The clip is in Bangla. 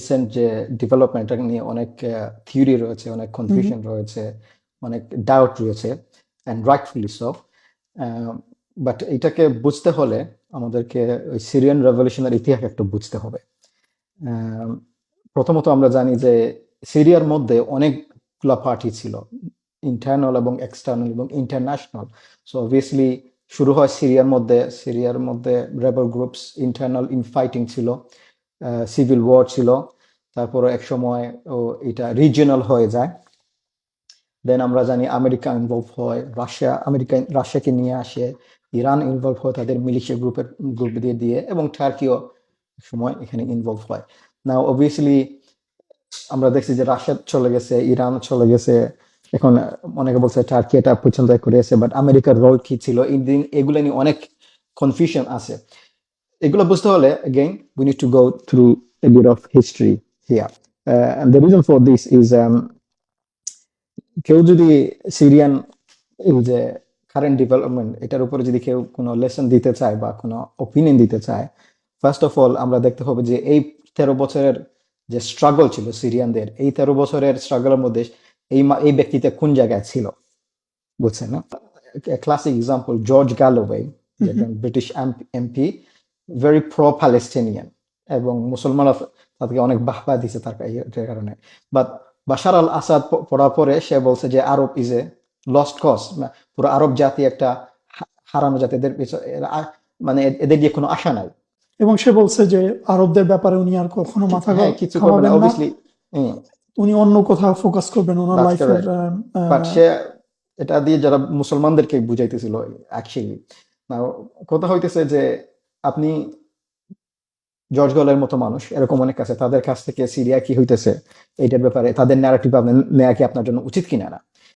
রিসেন্ট যে ডেভেলপমেন্ট নিয়ে অনেক থিওরি রয়েছে অনেক কনফিউশন রয়েছে অনেক ডাউট রয়েছে অ্যান্ড রাইটফুলি সো বাট এটাকে বুঝতে হলে আমাদেরকে ওই সিরিয়ান রেভলিউশনের ইতিহাস একটু বুঝতে হবে। প্রথমত আমরা জানি যে সিরিয়ার মধ্যে অনেকগুলা পার্টি ছিল ইন্টারনাল এবং এক্সটার্নাল এবং ইন্টারন্যাশনাল সো অবভিয়াসলি শুরু হয় সিরিয়ার মধ্যে সিরিয়ার মধ্যে রেবল গ্রুপস ইন্টারনাল ইনফাইটিং ছিল। সিভিল ওয়ার ছিল। তারপর এক সময় ও এটা রিজিয়নাল হয়ে যায়। দেন আমরা জানি আমেরিকা ইনভলভ হয়, রাশিয়া, আমেরিকা, রাশিয়াকে নিয়ে আসে, ইরান ইনভলভ হয়, তাদের মিলিশিয়া গ্রুপের গ্রুপ দিয়ে দিয়ে, এবং টার্কিও সময় এখানে ইনভলভ হয়। না অবভিয়াসলি আমরা দেখছি যে রাশিয়া চলে গেছে, ইরান চলে গেছে। এখন অনেকে বলছে টার্কি এটা পছন্দ করেছে বাট আমেরিকার রোল কি ছিল? এই দিন এগুলো নিয়ে অনেক কনফিউশন আছে। এগুলো বুঝতে হলে again we need to go through a bit of history here. Uh, and the reason for this is um, কেউ যদি সিরিয়ান যে কারেন্ট ডেভেলপমেন্ট এটার উপরে যদি কেউ কোনো লেসন দিতে চায় বা কোনো ওপিনিয়ন দিতে চায় ফার্স্ট অফ অল আমরা দেখতে হবে যে এই তেরো বছরের যে স্ট্রাগল ছিল সিরিয়ানদের এই তেরো বছরের স্ট্রাগলের মধ্যে এই এই ব্যক্তিতে কোন জায়গায় ছিল? বুঝছেন না? ক্লাসিক এক্সাম্পল জর্জ যেজন British MP very pro Palestinian এবং মুসলমানরা তাদেরকে অনেক বাহবা দিছে তার কারণে। বাট বাশার আল আসাদ পড়ার পরে সে বলছে যে Arab is a lost cause পুরো আরব জাতি একটা হারানো জাতি এদের মানে এদের দিয়ে কোনো আশা নাই। এবং সে বলছে যে আরবদের ব্যাপারে উনি আর কখনো মাথা হ্যাঁ, কিছু করবে ঘামাবেন না। না। অবভিয়াসলি উনি অন্য কোথাও ফোকাস করবেন ওনার লাইফের বাট সে এটা দিয়ে যারা মুসলমানদেরকে বুঝাইতেছিল অ্যাকচুয়ালি কথা হইতেছে যে আপনি জর্জ গলের মতো মানুষ, এরকম অনেক আছে। তাদের কাছ থেকে সিরিয়া কি হইতেছে, এইটার ব্যাপারে তাদের ন্যারেটিভ আপনি নেওয়া কি আপনার জন্য উচিত কিনা না?